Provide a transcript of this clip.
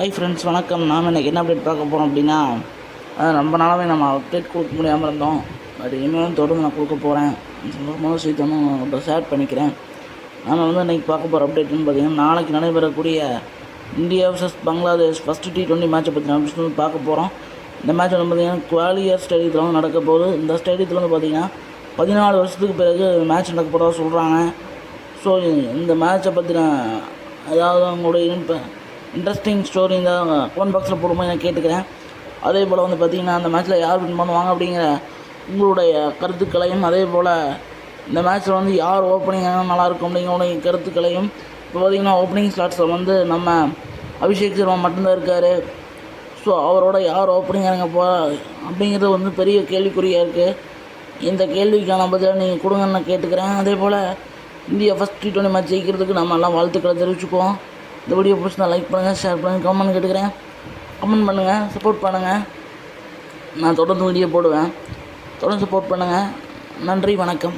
Hi friends வணக்கம். நாம் இன்றைக்கி என்ன அப்டேட் பார்க்க போகிறோம் அப்படின்னா ரொம்ப நாளாகவே நம்ம அப்டேட் கொடுக்க முடியாமல் இருந்தோம். பட் இனிமேலும் தொடர்ந்து நான் கொடுக்க போகிறேன் சந்தோஷமாக விஷயத்தை வந்து ஷேர் பண்ணிக்கிறேன். நாம் வந்து இன்றைக்கி பார்க்க போகிற அப்டேட்னு பார்த்தீங்கன்னா நாளைக்கு நடைபெறக்கூடிய India versus Bangladesh first T twenty மேட்சை பற்றி நம்ம வந்து பார்க்க போகிறோம் இந்த மேட்ச் வந்து பார்த்திங்கன்னா குவாலியர் ஸ்டேடியத்தில் வந்து நடக்க போகுது. இந்த ஸ்டேடியத்தில் வந்து பார்த்திங்கன்னா பதினாலு வருஷத்துக்கு பிறகு மேட்ச் நடக்க போகிறதா சொல்கிறாங்க ஸோ இந்த மேட்சை பற்றின ஏதாவது உங்களுடைய இன்ட்ரெஸ்டிங் ஸ்டோரி இந்த கமெண்ட் பாக்ஸில் போடும்போது நான் கேட்டுக்கிறேன். அதே போல் வந்து பார்த்திங்கன்னா அந்த மேட்ச்சில் யார் வின் பண்ணுவாங்க அப்படிங்கிற உங்களுடைய கருத்துக்களையும் அதே போல் இந்த மேட்ச்சில் வந்து யார் ஓப்பனிங் நல்லாயிருக்கும் அப்படிங்கிற கருத்துக்களையும் இப்போ பார்த்திங்கன்னா ஓப்பனிங் ஸ்லாட்ஸில் வந்து நம்ம அபிஷேக் சர்மா மட்டும்தான் இருக்கார். ஸோ அவரோட யார் ஓப்பனிங் இறங்க போ அப்படிங்கிறது வந்து பெரிய கேள்விக்குறியாக இருக்குது இந்த கேள்விக்கான பதிலாக நீங்கள் கொடுங்கன்னு நான் கேட்டுக்கிறேன். அதே போல் India first T twenty match ஜெயிக்கிறதுக்கு நம்ம எல்லாம் வாழ்த்துக்களை தெரிவிச்சுக்குவோம். இந்த வீடியோ பிடிச்சிருந்தா லைக் பண்ணுங்கள் ஷேர் பண்ணுங்கள் கமெண்ட் கேட்டுக்கிறேன். கமெண்ட் பண்ணுங்கள் சப்போர்ட் பண்ணுங்கள் நான் தொடர்ந்து வீடியோ போடுவேன். தொடர்ந்து சப்போர்ட் பண்ணுங்கள் நன்றி வணக்கம்.